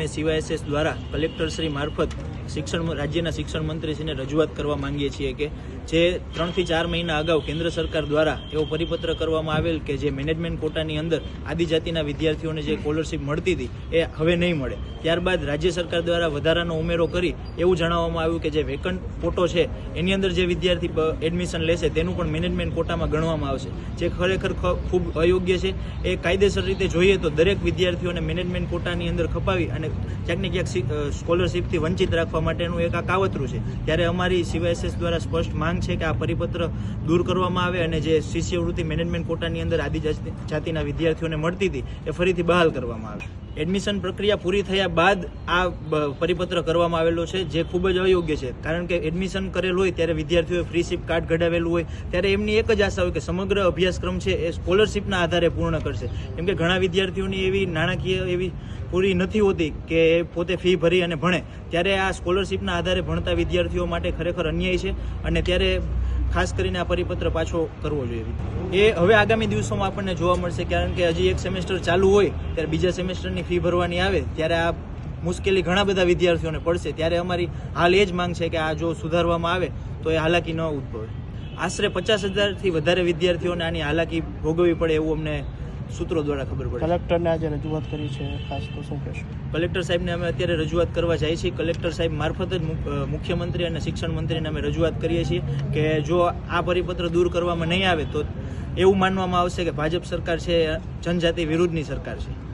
અમે સીવાયએસએસ દ્વારા કલેક્ટરશ્રી મારફત શિક્ષણ રાજ્યના શિક્ષણ મંત્રીશ્રીને રજૂઆત કરવા માંગીએ છીએ કે જે ત્રણથી ચાર મહિના અગાઉ કેન્દ્ર સરકાર દ્વારા એવો પરિપત્ર કરવામાં આવેલ કે જે મેનેજમેન્ટ કોટાની અંદર આદિજાતિના વિદ્યાર્થીઓને જે સ્કોલરશીપ મળતી હતી એ હવે નહીં મળે. ત્યારબાદ રાજ્ય સરકાર દ્વારા વધારાનો ઉમેરો કરી એવું જણાવવામાં આવ્યું કે જે વેકન્ટ કોટો છે એની અંદર જે વિદ્યાર્થી એડમિશન લેશે તેનું પણ મેનેજમેન્ટ કોટામાં ગણવામાં આવશે. જે ખરેખર ખૂબ અયોગ્ય છે. એ કાયદેસર રીતે જોઈએ તો દરેક વિદ્યાર્થીઓને મેનેજમેન્ટ કોટાની અંદર ખપાવી અને ક્યાંક ને સ્કોલરશીપથી વંચિત રાખવા માટેનું એક આ કાવતરું છે. ત્યારે અમારી સીવાયએસએસ દ્વારા સ્પષ્ટ માંગ છે કે આ પરિપત્ર દૂર કરવામાં આવે અને જે શિષ્યવૃત્તિ મેનેજમેન્ટ કોટાની અંદર આદિજાતિ જાતિના વિદ્યાર્થીઓને મળતી હતી, એ ફરીથી બહાલ કરવામાં આવે. એડમિશન પ્રક્રિયા પૂરી થયા બાદ આ પરિપત્ર કરવામાં આવેલો છે, જે ખૂબ જ અયોગ્ય છે. કારણ કે એડમિશન કરેલ હોય ત્યારે વિદ્યાર્થીઓએ ફ્રીશીપ કાર્ડ કઢાવેલું હોય, ત્યારે એમની એક જ આશા હોય કે સમગ્ર અભ્યાસક્રમ છે એ સ્કોલરશીપના આધારે પૂર્ણ કરશે. કેમ કે ઘણા વિદ્યાર્થીઓની એવી નાણાકીય એવી પૂરી નથી હોતી કે એ પોતે ફી ભરી અને ભણે. ત્યારે આ સ્કોલરશીપના આધારે ભણતા વિદ્યાર્થીઓ માટે ખરેખર અન્યાય છે અને ત્યારે ખાસ કરીને આ પરિપત્ર પાછો કરવો જોઈએ. એ હવે આગામી દિવસોમાં આપણને જોવા મળશે, કારણ કે હજી એક સેમેસ્ટર ચાલુ હોય, ત્યારે બીજા સેમેસ્ટરની ફી ભરવાની આવે, ત્યારે આ મુશ્કેલી ઘણા બધા વિદ્યાર્થીઓને પડશે. ત્યારે અમારી હાલ એ જ માંગ છે કે આ જો સુધારવામાં આવે, તો એ હાલાકી ન ઉદ્ભવે. આશરે પચાસ હજારથી વધારે વિદ્યાર્થીઓને આની હાલાકી ભોગવવી પડે એવું અમને સૂત્રો દ્વારા ખબર પડે. કલેક્ટરને આજે રજૂઆત કરી છે. ખાસ તો શું કહેશો? કલેક્ટર સાહેબને અમે અત્યારે રજૂઆત કરવા જાય છીએ. કલેક્ટર સાહેબ મારફત જ મુખ- મુખ્યમંત્રી અને શિક્ષણ મંત્રીને અમે રજૂઆત કરીએ છીએ કે જો આ પરિપત્ર દૂર કરવામાં નહીં આવે તો એવું માનવામાં આવશે કે ભાજપ સરકાર છે જનજાતિ વિરુદ્ધની સરકાર છે.